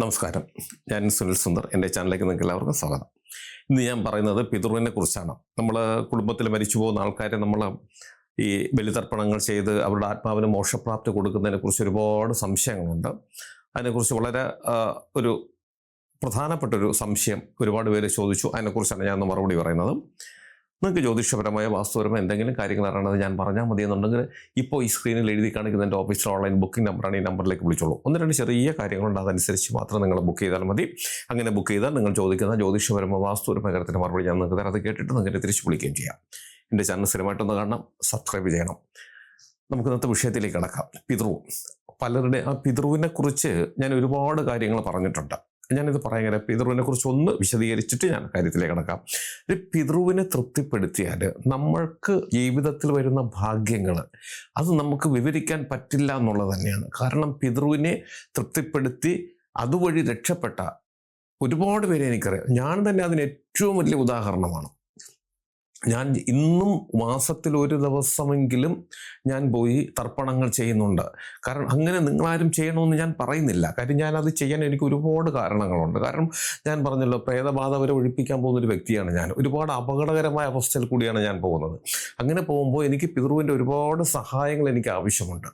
നമസ്കാരം. ഞാൻ സുനിൽ സുന്ദർ. എന്റെ ചാനലിലേക്ക് നിങ്ങൾക്ക് എല്ലാവർക്കും സ്വാഗതം. ഇന്ന് ഞാൻ പറയുന്നത് പിതൃവിനെ കുറിച്ചാണ്. നമ്മൾ കുടുംബത്തിൽ മരിച്ചു പോകുന്ന ആൾക്കാരെ നമ്മൾ ഈ ബലിതർപ്പണങ്ങൾ ചെയ്ത് അവരുടെ ആത്മാവിന് മോക്ഷപ്രാപ്തി കൊടുക്കുന്നതിനെ കുറിച്ച് ഒരുപാട് സംശയങ്ങളുണ്ട്. അതിനെക്കുറിച്ച് വളരെ ഒരു പ്രധാനപ്പെട്ടൊരു സംശയം ഒരുപാട് പേര് ചോദിച്ചു. അതിനെക്കുറിച്ചാണ് ഞാൻ മറുപടി പറയുന്നത്. നിങ്ങൾക്ക് ജ്യോതിഷപരമായ വാസ്തുപരമായ എന്തെങ്കിലും കാര്യങ്ങൾ അറിയണത് ഞാൻ പറഞ്ഞാൽ മതി എന്നുണ്ടെങ്കിൽ ഇപ്പോൾ ഈ സ്ക്രീനിൽ എഴുതി കാണിക്കുന്ന എന്റെ ഓഫീസിൽ ഓൺലൈൻ ബുക്കിംഗ് നമ്പറാണ് ഈ നമ്പറിലേക്ക് വിളിച്ചോളൂ. ഒന്ന് രണ്ട് ചെറിയ കാര്യങ്ങളുണ്ട്. അതനുസരിച്ച് മാത്രം നിങ്ങൾ ബുക്ക് ചെയ്താൽ മതി. അങ്ങനെ ബുക്ക് ചെയ്താൽ നിങ്ങൾ ചോദിക്കുന്ന ജ്യോതിഷപരമോ വാസ്തുപരമായ കാര്യത്തിന് മറുപടി ഞാൻ നിങ്ങൾക്ക് തരാം. അത് കേട്ടിട്ട് നിങ്ങൾ തിരിച്ച് വിളിക്കുകയും ചെയ്യാം. എന്റെ ചാനൽ സ്ഥിരമായിട്ടൊന്ന് കാണണം. സബ്സ്ക്രൈബ് ചെയ്യണം. നമുക്ക് ഇന്നത്തെ വിഷയത്തിലേക്ക് കിടക്കാം. പിതൃ പലരുടെ ആ പിതൃവിനെ കുറിച്ച് ഞാൻ ഒരുപാട് കാര്യങ്ങൾ പറഞ്ഞിട്ടുണ്ട്. ഞാനിത് പറയാൻ പിതൃവിനെ കുറിച്ച് ഒന്ന് വിശദീകരിച്ചിട്ട് ഞാൻ കാര്യത്തിലേക്ക് കിടക്കാം. ഒരു പിതൃവിനെ തൃപ്തിപ്പെടുത്തിയാൽ നമ്മൾക്ക് ജീവിതത്തിൽ വരുന്ന ഭാഗ്യങ്ങൾ അത് നമുക്ക് വിവരിക്കാൻ പറ്റില്ല എന്നുള്ളത് തന്നെയാണ്. കാരണം പിതൃവിനെ തൃപ്തിപ്പെടുത്തി അതുവഴി രക്ഷപ്പെട്ട ഒരുപാട് പേരെ എനിക്കറിയാം. ഞാൻ തന്നെ അതിന് ഏറ്റവും വലിയ ഉദാഹരണമാണ്. ഞാൻ ഇന്നും മാസത്തിൽ ഒരു ദിവസമെങ്കിലും ഞാൻ പോയി തർപ്പണങ്ങൾ ചെയ്യുന്നുണ്ട്. കാരണം അങ്ങനെ നിങ്ങളാരും ചെയ്യണമെന്ന് ഞാൻ പറയുന്നില്ല. കാര്യം ഞാനത് ചെയ്യാൻ എനിക്ക് ഒരുപാട് കാരണങ്ങളുണ്ട്. കാരണം ഞാൻ പറഞ്ഞല്ലോ പ്രേതബാധ വരെ ഒഴിപ്പിക്കാൻ പോകുന്ന ഒരു വ്യക്തിയാണ് ഞാൻ. ഒരുപാട് അപകടകരമായ അവസ്ഥയിൽ കൂടിയാണ് ഞാൻ പോകുന്നത്. അങ്ങനെ പോകുമ്പോൾ എനിക്ക് പിതൃവിന്റെ ഒരുപാട് സഹായങ്ങൾ എനിക്ക് ആവശ്യമുണ്ട്.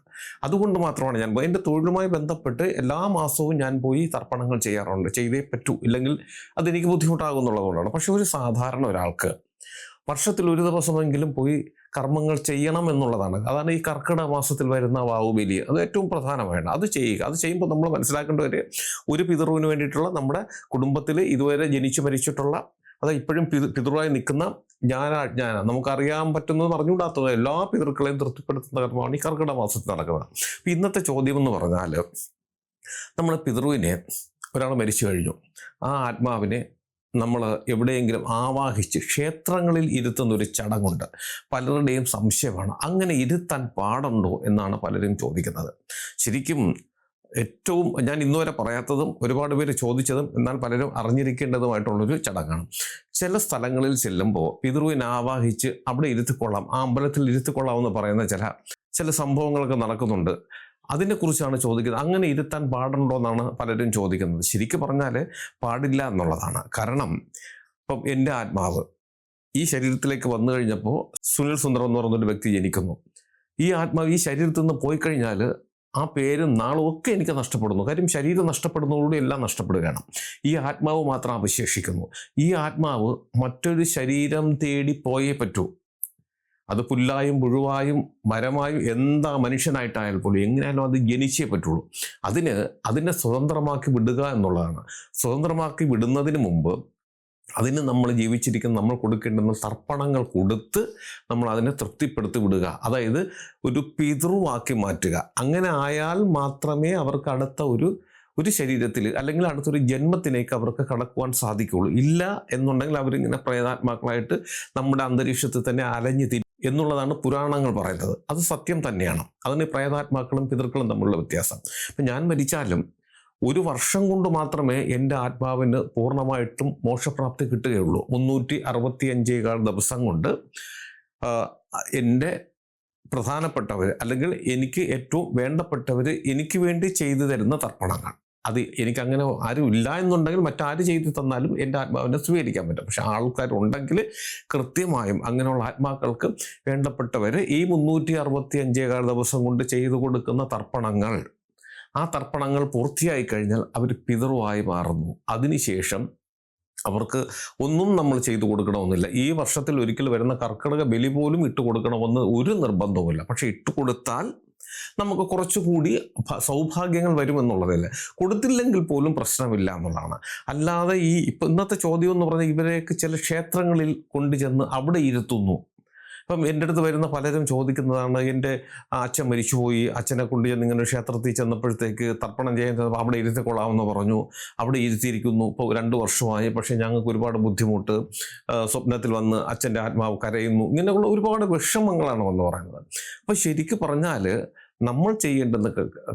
അതുകൊണ്ട് മാത്രമാണ് ഞാൻ എന്റെ തൊഴിലുമായി ബന്ധപ്പെട്ട് എല്ലാ മാസവും ഞാൻ പോയി തർപ്പണങ്ങൾ ചെയ്യാറുണ്ട്. ചെയ്തേ പറ്റൂ. ഇല്ലെങ്കിൽ അതെനിക്ക് ബുദ്ധിമുട്ടാകുന്നുള്ളതുകൊണ്ടാണ് പക്ഷേ ഒരു സാധാരണ ഒരാൾക്ക് വർഷത്തിൽ ഒരു ദിവസമെങ്കിലും പോയി കർമ്മങ്ങൾ ചെയ്യണം എന്നുള്ളതാണ്. അതാണ് ഈ കർക്കിടക മാസത്തിൽ വരുന്ന വാവുബലി. അത് ഏറ്റവും പ്രധാനമാണ് അത് ചെയ്യുക. അത് ചെയ്യുമ്പോൾ നമ്മൾ മനസ്സിലാക്കേണ്ട ഒരു ഒരു പിതൃവിന് വേണ്ടിയിട്ടുള്ള നമ്മുടെ കുടുംബത്തിൽ ഇതുവരെ ജനിച്ചു മരിച്ചിട്ടുള്ള അത് ഇപ്പോഴും പിതൃ പിതൃവായി നിൽക്കുന്ന ജ്ഞാനാജ്ഞാന. നമുക്കറിയാൻ പറ്റുന്നത് പറഞ്ഞുകൂടാത്തത് എല്ലാ പിതൃക്കളെയും തൃപ്തിപ്പെടുത്തുന്ന കർമ്മമാണ് ഈ കർക്കിടക മാസത്തിൽ നടക്കുന്നത്. ഇന്നത്തെ ചോദ്യം എന്ന് പറഞ്ഞാൽ നമ്മൾ പിതൃവിനെ ഒരാൾ മരിച്ചു കഴിഞ്ഞു. ആ ആത്മാവിനെ നമ്മൾ എവിടെയെങ്കിലും ആവാഹിച്ച് ക്ഷേത്രങ്ങളിൽ ഇരുത്തുന്ന ഒരു ചടങ്ങുണ്ട്. പലരുടെയും സംശയമാണ്. അങ്ങനെ ഇരുത്താൻ പാടുണ്ടോ എന്നാണ് പലരും ചോദിക്കുന്നത്. ശരിക്കും ഏറ്റവും ഞാൻ ഇന്നുവരെ പറയാത്തതും ഒരുപാട് പേര് ചോദിച്ചതും എന്നാൽ പലരും അറിഞ്ഞിരിക്കേണ്ടതുമായിട്ടുള്ളൊരു ചടങ്ങാണ്. ചില സ്ഥലങ്ങളിൽ ചെല്ലുമ്പോൾ പിതൃവിനെ ആവാഹിച്ച് അവിടെ ഇരുത്തിക്കൊള്ളാം ആ അമ്പലത്തിൽ ഇരുത്തിക്കൊള്ളാം എന്ന് പറയുന്ന ചില ചില സംഭവങ്ങളൊക്കെ നടക്കുന്നുണ്ട്. അതിനെക്കുറിച്ചാണ് ചോദിക്കുന്നത്. അങ്ങനെ ഇരുത്താൻ പാടുണ്ടോ എന്നാണ് പലരും ചോദിക്കുന്നത്. ശരിക്കും പറഞ്ഞാൽ പാടില്ല എന്നുള്ളതാണ്. കാരണം ഇപ്പം എന്റെ ആത്മാവ് ഈ ശരീരത്തിലേക്ക് വന്നു കഴിഞ്ഞപ്പോൾ സുനിൽ സുന്ദർ എന്ന് പറഞ്ഞൊരു വ്യക്തി ജനിക്കുന്നു. ഈ ആത്മാവ് ഈ ശരീരത്തിൽ നിന്ന് പോയി കഴിഞ്ഞാൽ ആ പേരും നാളും ഒക്കെ എനിക്ക് നഷ്ടപ്പെടുന്നു. കാര്യം ശരീരം നഷ്ടപ്പെടുന്നതോടുകൂടി എല്ലാം നഷ്ടപ്പെടുകയാണ്. ഈ ആത്മാവ് മാത്രം അവശേഷിക്കുന്നു. ഈ ആത്മാവ് മറ്റൊരു ശരീരം തേടി പോയേ പറ്റൂ. അത് പുല്ലായും പുഴുവായും മരമായും എന്താ മനുഷ്യനായിട്ടായാൽ പോലും എങ്ങനെയാലും അത് ജനിച്ചേ പറ്റുള്ളൂ. അതിന് അതിനെ സ്വതന്ത്രമാക്കി വിടുക എന്നുള്ളതാണ്. സ്വതന്ത്രമാക്കി വിടുന്നതിന് മുമ്പ് അതിന് നമ്മൾ ജീവിച്ചിരിക്കുന്ന നമ്മൾ കൊടുക്കേണ്ടുന്ന തർപ്പണങ്ങൾ കൊടുത്ത് നമ്മൾ അതിനെ തൃപ്തിപ്പെടുത്തി വിടുക. അതായത് ഒരു പിതൃവാക്കി മാറ്റുക. അങ്ങനെ ആയാൽ മാത്രമേ അവർക്ക് അടുത്ത ഒരു ഒരു ശരീരത്തിൽ അല്ലെങ്കിൽ അടുത്തൊരു ജന്മത്തിലേക്ക് അവർക്ക് കടക്കുവാൻ സാധിക്കുകയുള്ളൂ. ഇല്ല എന്നുണ്ടെങ്കിൽ അവരിങ്ങനെ പ്രേതാത്മാക്കളായിട്ട് നമ്മുടെ അന്തരീക്ഷത്തിൽ തന്നെ അലഞ്ഞു എന്നുള്ളതാണ് പുരാണങ്ങൾ പറയുന്നത്. അത് സത്യം തന്നെയാണ്. അതിന് പ്രേതാത്മാക്കളും പിതൃക്കളും തമ്മിലുള്ള വ്യത്യാസം. അപ്പം ഞാൻ മരിച്ചാലും ഒരു വർഷം കൊണ്ട് മാത്രമേ എന്റെ ആത്മാവിന് പൂർണമായിട്ടും മോക്ഷപ്രാപ്തി കിട്ടുകയുള്ളൂ. മുന്നൂറ്റി അറുപത്തി അഞ്ചേകാൾ ദിവസം കൊണ്ട് എന്റെ പ്രധാനപ്പെട്ടവർ അല്ലെങ്കിൽ എനിക്ക് ഏറ്റവും വേണ്ടപ്പെട്ടവർ എനിക്ക് വേണ്ടി ചെയ്തു തരുന്ന തർപ്പണങ്ങൾ. അത് എനിക്കങ്ങനെ ആരും ഇല്ല എന്നുണ്ടെങ്കിൽ മറ്റാര് ചെയ്തു തന്നാലും എന്റെ ആത്മാവിനെ സ്വീകരിക്കാൻ പറ്റും. പക്ഷെ ആൾക്കാരുണ്ടെങ്കിൽ കൃത്യമായും അങ്ങനെയുള്ള ആത്മാക്കൾക്ക് വേണ്ടപ്പെട്ടവർ ഈ മുന്നൂറ്റി അറുപത്തി അഞ്ചേകാൽ ദിവസം കൊണ്ട് ചെയ്തു കൊടുക്കുന്ന തർപ്പണങ്ങൾ ആ തർപ്പണങ്ങൾ പൂർത്തിയായി കഴിഞ്ഞാൽ അവർ പിതൃവായി മാറുന്നു. അതിനുശേഷം അവർക്ക് ഒന്നും നമ്മൾ ചെയ്തു കൊടുക്കണമെന്നില്ല. ഈ വർഷത്തിൽ ഒരിക്കൽ വരുന്ന കർക്കിടക ബലി പോലും ഇട്ട് കൊടുക്കണമെന്ന് ഒരു നിർബന്ധവുമില്ല. പക്ഷെ ഇട്ട് കൊടുത്താൽ നമുക്ക് കുറച്ചുകൂടി സൗഭാഗ്യങ്ങൾ വരുമെന്നുള്ളതല്ലേ? കൊടുത്തില്ലെങ്കിൽ പോലും പ്രശ്നമില്ല എന്നുള്ളതാണ്. അല്ലാതെ ഈ ഇപ്പം ഇന്നത്തെ ചോദ്യം എന്ന് പറഞ്ഞാൽ ഇവരെയൊക്കെ ചില ക്ഷേത്രങ്ങളിൽ കൊണ്ടുചെന്ന് അവിടെ ഇരുത്തുന്നു. ഇപ്പം എന്റെ അടുത്ത് വരുന്ന പലരും ചോദിക്കുന്നതാണ് എന്റെ അച്ഛൻ മരിച്ചുപോയി അച്ഛനെ കൊണ്ട് ചെന്ന് ഇങ്ങനെ ക്ഷേത്രത്തിൽ ചെന്നപ്പോഴത്തേക്ക് തർപ്പണം ചെയ്യാൻ ചെന്നപ്പോൾ അവിടെ ഇരുത്തിക്കൊള്ളാമെന്ന് പറഞ്ഞു. അവിടെ ഇരുത്തിയിരിക്കുന്നു. ഇപ്പോൾ രണ്ട് വർഷമായി. പക്ഷേ ഞങ്ങൾക്ക് ഒരുപാട് ബുദ്ധിമുട്ട്. സ്വപ്നത്തിൽ വന്ന് അച്ഛന്റെ ആത്മാവ് കരയുന്നു. ഇങ്ങനെയുള്ള ഒരുപാട് വിഷമങ്ങളാണ് വന്ന് പറയുന്നത്. അപ്പോൾ ശരിക്കും പറഞ്ഞാൽ നമ്മൾ ചെയ്യേണ്ടുന്ന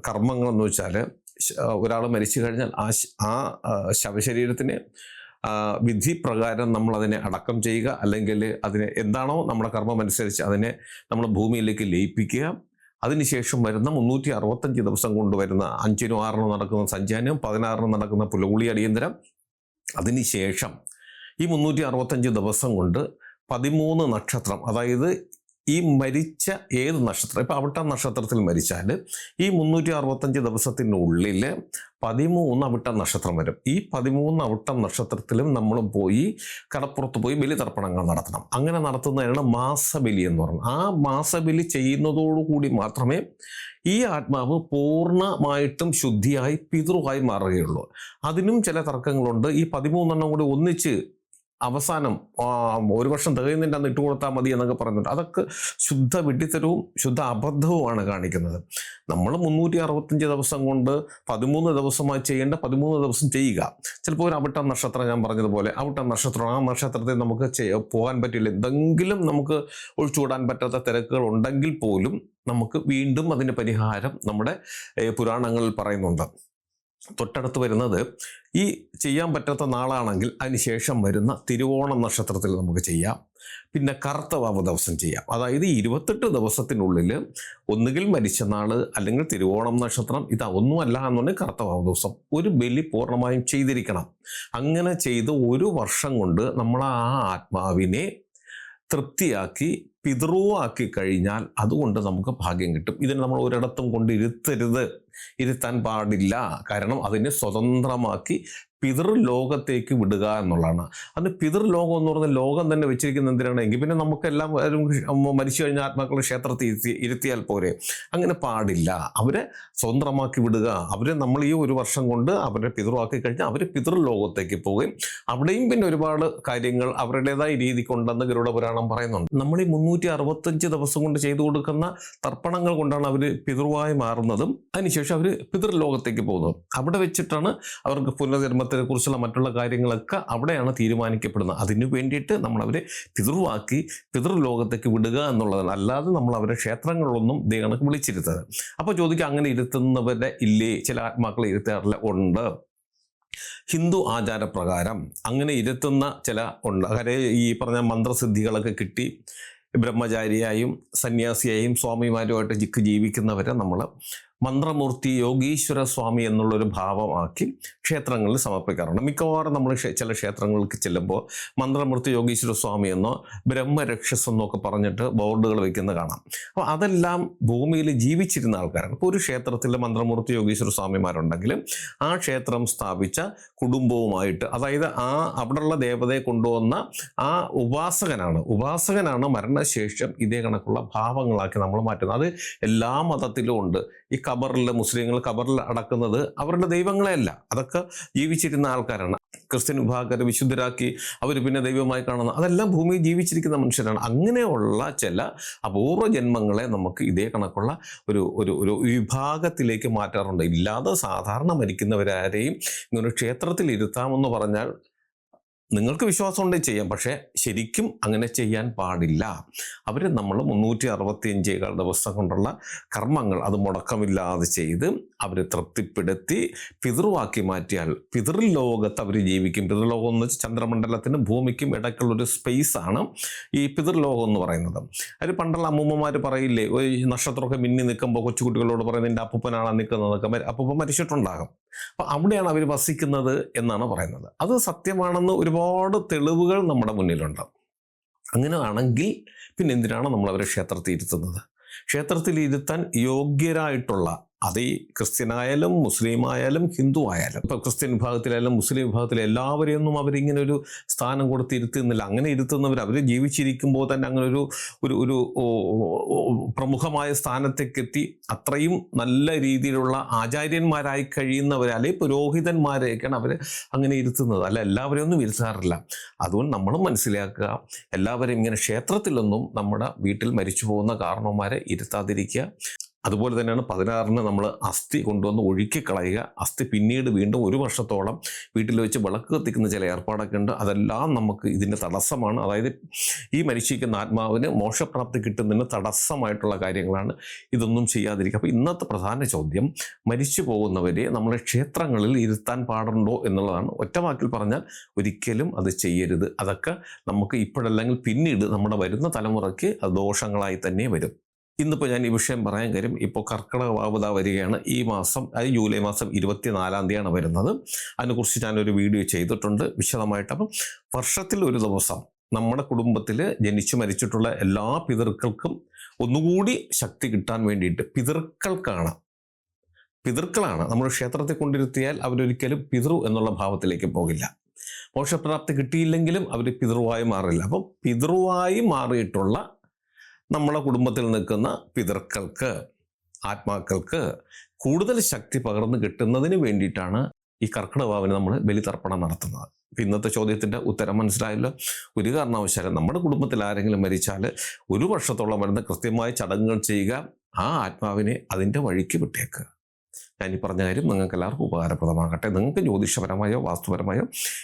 കർമ്മങ്ങൾ എന്ന് വെച്ചാൽ ഒരാൾ മരിച്ചു കഴിഞ്ഞാൽ ആ ആ, ശവശരീരത്തിന് വിധി പ്രകാരം നമ്മൾ അതിനെ അടക്കം ചെയ്യുക. അല്ലെങ്കിൽ അതിനെ എന്താണോ നമ്മുടെ കർമ്മം അനുസരിച്ച് അതിനെ നമ്മൾ ഭൂമിയിലേക്ക് ലയിപ്പിക്കുക. അതിനുശേഷം വരുന്ന മുന്നൂറ്റി അറുപത്തഞ്ച് ദിവസം കൊണ്ട് വരുന്ന അഞ്ചിനും ആറിനും നടക്കുന്ന സഞ്ചാനം പതിനാറിനും നടക്കുന്ന പുലകുളി അടിയന്തരം. അതിനുശേഷം ഈ മുന്നൂറ്റി അറുപത്തഞ്ച് ദിവസം കൊണ്ട് പതിമൂന്ന് നക്ഷത്രം അതായത് ഈ മരിച്ച ഏത് നക്ഷത്രം? ഇപ്പം അവിട്ട നക്ഷത്രത്തിൽ മരിച്ചാൽ ഈ മുന്നൂറ്റി അറുപത്തഞ്ച് ദിവസത്തിനുള്ളിൽ പതിമൂന്ന് അവിട്ട നക്ഷത്രം വരും. ഈ പതിമൂന്ന് അവിട്ട നക്ഷത്രത്തിലും നമ്മൾ പോയി കടപ്പുറത്ത് പോയി ബലി തർപ്പണങ്ങൾ നടത്തണം. അങ്ങനെ നടത്തുന്നതാണ് മാസബലി എന്ന് പറയുന്നത്. ആ മാസബലി ചെയ്യുന്നതോടുകൂടി മാത്രമേ ഈ ആത്മാവ് പൂർണമായിട്ടും ശുദ്ധിയായി പിതൃവായി മാറുകയുള്ളൂ. അതിനും ചില തർക്കങ്ങളുണ്ട്. ഈ പതിമൂന്നെണ്ണം കൂടി ഒന്നിച്ച് അവസാനം ഒരു വർഷം തികയുന്നില്ല അന്ന് ഇട്ടുകൊടുത്താൽ മതി എന്നൊക്കെ പറഞ്ഞിട്ട് അതൊക്കെ ശുദ്ധ വിഡ്ഢിത്തരവും ശുദ്ധ അബദ്ധവുമാണ് കാണിക്കുന്നത്. നമ്മൾ മുന്നൂറ്റി അറുപത്തഞ്ച് ദിവസം കൊണ്ട് പതിമൂന്ന് ദിവസമായി ചെയ്യേണ്ട പതിമൂന്ന് ദിവസം ചെയ്യുക. ചിലപ്പോൾ ഒരു അവിട്ട നക്ഷത്രം ഞാൻ പറഞ്ഞതുപോലെ അവിട്ട നക്ഷത്രം ആ നക്ഷത്രത്തെ നമുക്ക് പോകാൻ പറ്റില്ല. എന്തെങ്കിലും നമുക്ക് ഒഴിച്ചുകൂടാൻ പറ്റാത്ത തിരക്കുകൾ ഉണ്ടെങ്കിൽ പോലും നമുക്ക് വീണ്ടും അതിന്റെ പരിഹാരം നമ്മുടെ പുരാണങ്ങളിൽ പറയുന്നുണ്ട്. തൊട്ടടുത്ത് വരുന്നത് ഈ ചെയ്യാൻ പറ്റാത്ത നാളാണെങ്കിൽ അതിനുശേഷം വരുന്ന തിരുവോണം നക്ഷത്രത്തിൽ നമുക്ക് ചെയ്യാം. പിന്നെ കറുത്തവാവ് ദിവസം ചെയ്യാം. അതായത് ഇരുപത്തെട്ട് ദിവസത്തിനുള്ളിൽ ഒന്നുകിൽ മരിച്ച നാൾ അല്ലെങ്കിൽ തിരുവോണം നക്ഷത്രം ഇതാ ഒന്നുമല്ല എന്നുണ്ടെങ്കിൽ കറുത്തവാവ് ദിവസം ഒരു ബലി പൂർണമായും ചെയ്തിരിക്കണം. അങ്ങനെ ചെയ്ത് ഒരു വർഷം കൊണ്ട് നമ്മൾ ആ ആത്മാവിനെ തൃപ്തിയാക്കി പിതൃവാക്കി കഴിഞ്ഞാൽ അതുകൊണ്ട് നമുക്ക് ഭാഗ്യം കിട്ടും. ഇതിന് നമ്മൾ ഒരിടത്തും കൊണ്ട് ഇരുത്തരുത്. ഇരുത്താൻ പാടില്ല. കാരണം അതിനെ സ്വതന്ത്രമാക്കി പിതൃലോകത്തേക്ക് വിടുക എന്നുള്ളതാണ്. അത് പിതൃലോകം എന്ന് പറഞ്ഞ ലോകം തന്നെ വെച്ചിരിക്കുന്ന എന്തിനാണ്? എങ്കിൽ പിന്നെ നമുക്ക് എല്ലാം മരിച്ചു കഴിഞ്ഞ ആത്മാക്കളെ ക്ഷേത്രത്തിൽ ഇരുത്തി ഇരുത്തിയാൽ പോരെ. അങ്ങനെ പാടില്ല. അവരെ സ്വതന്ത്രമാക്കി വിടുക. അവരെ നമ്മൾ ഈ ഒരു വർഷം കൊണ്ട് അവരെ പിതൃവാക്കി കഴിഞ്ഞാൽ അവർ പിതൃലോകത്തേക്ക് പോവുകയും അവിടെയും പിന്നെ ഒരുപാട് കാര്യങ്ങൾ അവരുടേതായ രീതിക്കുണ്ടെന്ന് ഗരുഡ പുരാണം പറയുന്നുണ്ട്. നമ്മൾ ഈ മുന്നൂറ്റി അറുപത്തഞ്ച് ദിവസം കൊണ്ട് ചെയ്തു കൊടുക്കുന്ന തർപ്പണങ്ങൾ കൊണ്ടാണ് അവർ പിതൃവായി മാറുന്നതും അതിനുശേഷം അവർ പിതൃലോകത്തേക്ക് പോകുന്നതും. അവിടെ വെച്ചിട്ടാണ് അവർക്ക് പുനർജന്മത്തെ കുറിച്ചുള്ള മറ്റുള്ള കാര്യങ്ങളൊക്കെ അവിടെയാണ് തീരുമാനിക്കപ്പെടുന്നത്. അതിനു വേണ്ടിയിട്ട് നമ്മൾ അവരെ പിതൃവാക്കി പിതൃലോകത്തേക്ക് വിടുക എന്നുള്ളതാണ്. അല്ലാതെ നമ്മൾ അവരെ ക്ഷേത്രങ്ങളിലൊന്നും ദേ കണക്ക് വിളിച്ചിരുത്തത് അപ്പോൾ ചോദിക്കുക അങ്ങനെ ഇരുത്തുന്നവരെ ഇല്ലേ? ചില ആത്മാക്കളെ ഇരുത്താറില്ല. ഉണ്ട്. ഹിന്ദു ആചാരപ്രകാരം അങ്ങനെ ഇരുത്തുന്ന ചില ഉണ്ട്. കാര്യം ഈ പറഞ്ഞ മന്ത്രസിദ്ധികളൊക്കെ കിട്ടി ബ്രഹ്മചാരിയായും സന്യാസിയായും സ്വാമിമാരുമായിട്ട് ജിക്ക് ജീവിക്കുന്നവരെ നമ്മൾ മന്ത്രമൂർത്തി യോഗീശ്വര സ്വാമി എന്നുള്ളൊരു ഭാവമാക്കി ക്ഷേത്രങ്ങളിൽ സമർപ്പിക്കാറുണ്ട്. മിക്കവാറും നമ്മൾ ചില ക്ഷേത്രങ്ങൾക്ക് ചെല്ലുമ്പോൾ മന്ത്രമൂർത്തി യോഗീശ്വര സ്വാമി എന്നോ ബ്രഹ്മരക്ഷസ് എന്നോ ഒക്കെ പറഞ്ഞിട്ട് ബോർഡുകൾ വെക്കുന്ന കാണാം. അപ്പോൾ അതെല്ലാം ഭൂമിയിൽ ജീവിച്ചിരുന്ന ആൾക്കാരാണ്. ഇപ്പോൾ ഒരു ക്ഷേത്രത്തിൽ മന്ത്രമൂർത്തി യോഗീശ്വര സ്വാമിമാരുണ്ടെങ്കിലും ആ ക്ഷേത്രം സ്ഥാപിച്ച കുടുംബവുമായിട്ട് അതായത് ആ അവിടെയുള്ള ദേവതയെ കൊണ്ടുവന്ന ആ ഉപാസകനാണ്. ഉപാസകനാണ് മരണശേഷം ഇതേ കണക്കുള്ള ഭാവങ്ങളാക്കി നമ്മൾ മാറ്റുന്നത്. അത് എല്ലാ മതത്തിലും ഉണ്ട്. ഈ ഖബറിൽ മുസ്ലിങ്ങൾ ഖബറിൽ അടക്കുന്നത് അവരുടെ ദൈവങ്ങളെയല്ല. അതൊക്കെ ജീവിച്ചിരുന്ന ആൾക്കാരാണ്. ക്രിസ്ത്യൻ വിഭാഗക്കാരെ വിശുദ്ധരാക്കി അവർ പിന്നെ ദൈവമായി കാണുന്ന അതെല്ലാം ഭൂമിയിൽ ജീവിച്ചിരിക്കുന്ന മനുഷ്യരാണ്. അങ്ങനെയുള്ള ചില അപൂർവ ജന്മങ്ങളെ നമുക്ക് ഇതേ കണക്കുള്ള ഒരു ഒരു ഒരു വിഭാഗത്തിലേക്ക് മാറ്റാറുണ്ട്. ഇല്ലാതെ സാധാരണ മരിക്കുന്നവരാരെയും ഇങ്ങനെ ക്ഷേത്രത്തിൽ ഇരുത്താമെന്ന് പറഞ്ഞാൽ നിങ്ങൾക്ക് വിശ്വാസം ഉണ്ടെങ്കിൽ ചെയ്യാം. പക്ഷേ ശരിക്കും അങ്ങനെ ചെയ്യാൻ പാടില്ല. അവർ നമ്മൾ മുന്നൂറ്റി അറുപത്തിയഞ്ച് ദിവസം കൊണ്ടുള്ള കർമ്മങ്ങൾ അത് മുടക്കമില്ലാതെ ചെയ്ത് അവരെ തൃപ്തിപ്പെടുത്തി പിതൃവാക്കി മാറ്റിയാൽ പിതൃലോകത്ത് അവർ ജീവിക്കും. പിതൃലോകം എന്ന് വെച്ചാൽ ചന്ദ്രമണ്ഡലത്തിനും ഭൂമിക്കും ഇടയ്ക്കുള്ളൊരു സ്പേസാണ് ഈ പിതൃലോകം എന്ന് പറയുന്നത്. അവർ പണ്ടുള്ള അമ്മൂമ്മമാർ പറയില്ലേ ഒരു നക്ഷത്രമൊക്കെ മിന്നി നിൽക്കുമ്പോൾ കൊച്ചുകുട്ടികളോട് പറയുന്നത് എന്റെ അപ്പൂപ്പനാണ് നിൽക്കുന്നതൊക്കെ അപ്പൂപ്പൻ മരിച്ചിട്ടുണ്ടാകും. അപ്പം അവിടെയാണ് അവർ വസിക്കുന്നത് എന്നാണ് പറയുന്നത്. അത് സത്യമാണെന്ന് ഒരുപാട് തെളിവുകൾ നമ്മുടെ മുന്നിലുണ്ട് അങ്ങനെ ആണെങ്കിൽ പിന്നെ എന്തിനാണ് നമ്മൾ അവരെ ക്ഷേത്രത്തിൽ ഇരുത്തുന്നത്? ക്ഷേത്രത്തിൽ ഇരുത്താൻ യോഗ്യരായിട്ടുള്ള അത് ഈ ക്രിസ്ത്യനായാലും മുസ്ലിം ആയാലും ഹിന്ദു ആയാലും ഇപ്പോൾ ക്രിസ്ത്യൻ വിഭാഗത്തിലായാലും മുസ്ലിം വിഭാഗത്തിലും എല്ലാവരെയൊന്നും അവരിങ്ങനെ ഒരു സ്ഥാനം കൊടുത്ത് ഇരുത്തുന്നില്ല അങ്ങനെ ഇരുത്തുന്നവർ അവർ ജീവിച്ചിരിക്കുമ്പോൾ തന്നെ അങ്ങനെ ഒരു ഒരു ഒരു പ്രമുഖമായ സ്ഥാനത്തേക്ക് എത്തി അത്രയും നല്ല രീതിയിലുള്ള ആചാര്യന്മാരായി കഴിയുന്നവർ അല്ലെങ്കിൽ പുരോഹിതന്മാരെയൊക്കെയാണ് അവർ അങ്ങനെ ഇരുത്തുന്നത്. അല്ല എല്ലാവരെയും ഒന്നും ഇരുത്താറില്ല. അതുകൊണ്ട് നമ്മൾ മനസ്സിലാക്കുക എല്ലാവരും ഇങ്ങനെ ക്ഷേത്രത്തിലൊന്നും നമ്മുടെ വീട്ടിൽ മരിച്ചു പോകുന്ന കാരണവന്മാരെ ഇരുത്താതിരിക്കുക. അതുപോലെ തന്നെയാണ് പതിനാറിന് നമ്മൾ അസ്ഥി കൊണ്ടുവന്ന് ഒഴുക്കി കളയുക. അസ്ഥി പിന്നീട് വീണ്ടും ഒരു വർഷത്തോളം വീട്ടിൽ വെച്ച് വിളക്ക് കത്തിക്കുന്ന ചില ഏർപ്പാടൊക്കെ ഉണ്ട്. അതെല്ലാം നമുക്ക് ഇതിന്റെ തടസ്സമാണ്. അതായത് ഈ മരിച്ചിരിക്കുന്ന ആത്മാവിന് മോക്ഷപ്രാപ്തി കിട്ടുന്നതിന് തടസ്സമായിട്ടുള്ള കാര്യങ്ങളാണ് ഇതൊന്നും ചെയ്യാതിരിക്കുക. അപ്പോൾ ഇന്നത്തെ പ്രധാന ചോദ്യം മരിച്ചു പോകുന്നവരെ നമ്മളെ ക്ഷേത്രങ്ങളിൽ ഇരുത്താൻ പാടുണ്ടോ എന്നുള്ളതാണ്. ഒറ്റവാക്കിൽ പറഞ്ഞാൽ ഒരിക്കലും അത് ചെയ്യരുത്. അതൊക്കെ നമുക്ക് ഇപ്പോഴല്ലെങ്കിൽ പിന്നീട് നമ്മുടെ വരുന്ന തലമുറയ്ക്ക് ദോഷങ്ങളായി തന്നെ വരും. ഇന്നിപ്പോൾ ഞാൻ ഈ വിഷയം പറയാൻ കാര്യം ഇപ്പോൾ കർക്കിടക വാവുത വരികയാണ്. ഈ മാസം അത് ജൂലൈ മാസം ഇരുപത്തിനാലാം തീയതിയാണ് വരുന്നത്. അതിനെക്കുറിച്ച് ഞാനൊരു വീഡിയോ ചെയ്തിട്ടുണ്ട് വിശദമായിട്ട്. അപ്പം വർഷത്തിൽ ഒരു ദിവസം നമ്മുടെ കുടുംബത്തിൽ ജനിച്ചു മരിച്ചിട്ടുള്ള എല്ലാ പിതൃക്കൾക്കും ഒന്നുകൂടി ശക്തി കിട്ടാൻ വേണ്ടിയിട്ട് പിതൃക്കൾക്കാണ് പിതൃക്കളാണ് നമ്മൾ ക്ഷേത്രത്തിൽ കൊണ്ടിരുത്തിയാൽ അവരൊരിക്കലും പിതൃ എന്നുള്ള ഭാവത്തിലേക്ക് പോകില്ല. മോക്ഷപ്രാപ്തി കിട്ടിയില്ലെങ്കിലും അവർ പിതൃവായി മാറില്ല. അപ്പം പിതൃവായി മാറിയിട്ടുള്ള നമ്മളെ കുടുംബത്തിൽ നിൽക്കുന്ന പിതൃക്കൾക്ക് ആത്മാക്കൾക്ക് കൂടുതൽ ശക്തി പകർന്നു കിട്ടുന്നതിന് വേണ്ടിയിട്ടാണ് ഈ കർക്കിടവാവിന് നമ്മൾ ബലിതർപ്പണം നടത്തുന്നത്. ഇന്നത്തെ ചോദ്യത്തിന്റെ ഉത്തരം മനസ്സിലായല്ലോ? ഒരു കാരണവശാലും നമ്മുടെ കുടുംബത്തിൽ ആരെങ്കിലും മരിച്ചാൽ ഒരു വർഷത്തോളം വരുന്ന കൃത്യമായ ചടങ്ങുകൾ ചെയ്യുക ആ ആത്മാവിനെ അതിന്റെ വഴിക്ക് വിട്ടേക്കുക. ഞാൻ ഈ പറഞ്ഞ കാര്യം നിങ്ങൾക്ക് എല്ലാവർക്കും ഉപകാരപ്രദമാകട്ടെ. നിങ്ങൾക്ക് ജ്യോതിഷപരമായോ വാസ്തുപരമായോ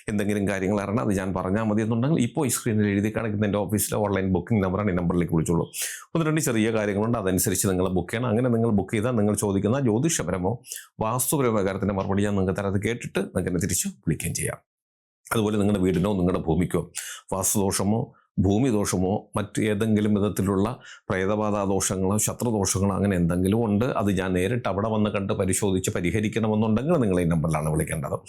എന്തെങ്കിലും കാര്യങ്ങൾ അറിയണം അത് ഞാൻ പറഞ്ഞാൽ മതി എന്നുണ്ടെങ്കിൽ ഇപ്പോൾ ഈ സ്ക്രീനിൽ എഴുതി കാണിക്കുന്ന എന്റെ ഓഫീസിലെ ഓൺലൈൻ ബുക്കിംഗ് നമ്പറാണ് ഈ നമ്പറിലേക്ക് വിളിച്ചോളൂ. ഒന്ന് രണ്ട് ചെറിയ കാര്യങ്ങളുണ്ട്. അതനുസരിച്ച് നിങ്ങൾ ബുക്ക് ചെയ്യണം. അങ്ങനെ നിങ്ങൾ ബുക്ക് ചെയ്താൽ നിങ്ങൾ ചോദിക്കുന്ന ജ്യോതിഷപരമോ വാസ്തുപരമോ കാര്യത്തിന്റെ മറുപടി ഞാൻ നിങ്ങൾക്ക് തരത് കേട്ടിട്ട് നിങ്ങൾക്ക് എന്നെ തിരിച്ച് വിളിക്കുകയും ചെയ്യാം. അതുപോലെ നിങ്ങളുടെ വീടിനോ നിങ്ങളുടെ ഭൂമിക്കോ വാസ്തുദോഷമോ ഭൂമിദോഷമോ മറ്റ് ഏതെങ്കിലും വിധത്തിലുള്ള പ്രേതബാധ ദോഷങ്ങളോ ശത്രുദോഷങ്ങളോ അങ്ങനെ എന്തെങ്കിലും ഉണ്ട് അത് ഞാൻ നേരിട്ട് അവിടെ വന്ന് കണ്ട് പരിശോധിച്ച് പരിഹരിക്കണമെന്നുണ്ടെങ്കിൽ നിങ്ങൾ ഈ നമ്പറിലാണ് വിളിക്കേണ്ടത്.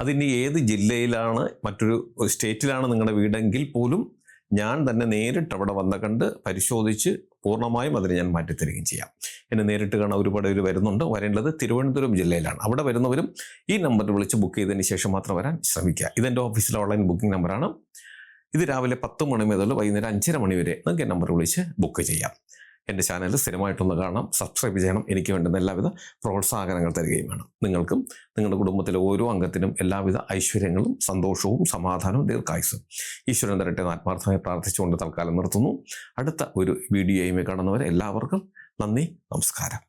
അതിന് ഏത് ജില്ലയിലാണ് മറ്റൊരു സ്റ്റേറ്റിലാണ് നിങ്ങളുടെ വീടെങ്കിൽ പോലും ഞാൻ തന്നെ നേരിട്ട് അവിടെ വന്ന് കണ്ട് പരിശോധിച്ച് പൂർണമായും അതിനെ ഞാൻ മാറ്റിത്തരികയും ചെയ്യാം. എന്നെ നേരിട്ട് കാണാൻ ഒരുപാട് പേര് വരുന്നുണ്ട്. വരേണ്ടത് തിരുവനന്തപുരം ജില്ലയിലാണ്. അവിടെ വരുന്നവരും ഈ നമ്പറിൽ വിളിച്ച് ബുക്ക് ചെയ്തതിന് ശേഷം മാത്രം വരാൻ ശ്രമിക്കുക. ഇതെന്റെ ഓഫീസിലെ ഓൺലൈൻ ബുക്കിംഗ് നമ്പറാണ്. ഇത് രാവിലെ പത്ത് മണി മുതൽ വൈകുന്നേരം അഞ്ചര മണി വരെ നിങ്ങൾക്ക് നമ്പർ വിളിച്ച് ബുക്ക് ചെയ്യാം. എന്റെ ചാനൽ സ്ഥിരമായിട്ടൊന്ന് കാണാം സബ്സ്ക്രൈബ് ചെയ്യണം. എനിക്ക് വേണ്ടുന്ന എല്ലാവിധ പ്രോത്സാഹനങ്ങൾ തരികയും വേണം. നിങ്ങൾക്കും നിങ്ങളുടെ കുടുംബത്തിലെ ഓരോ അംഗത്തിനും എല്ലാവിധ ഐശ്വര്യങ്ങളും സന്തോഷവും സമാധാനവും ദീർഘായുസും ഈശ്വരൻ തരട്ടെ ആത്മാർത്ഥമായി പ്രാർത്ഥിച്ചുകൊണ്ട് തൽക്കാലം നിർത്തുന്നു. അടുത്ത ഒരു വീഡിയോയുമായി കാണുന്നവരെ എല്ലാവർക്കും നന്ദി നമസ്കാരം.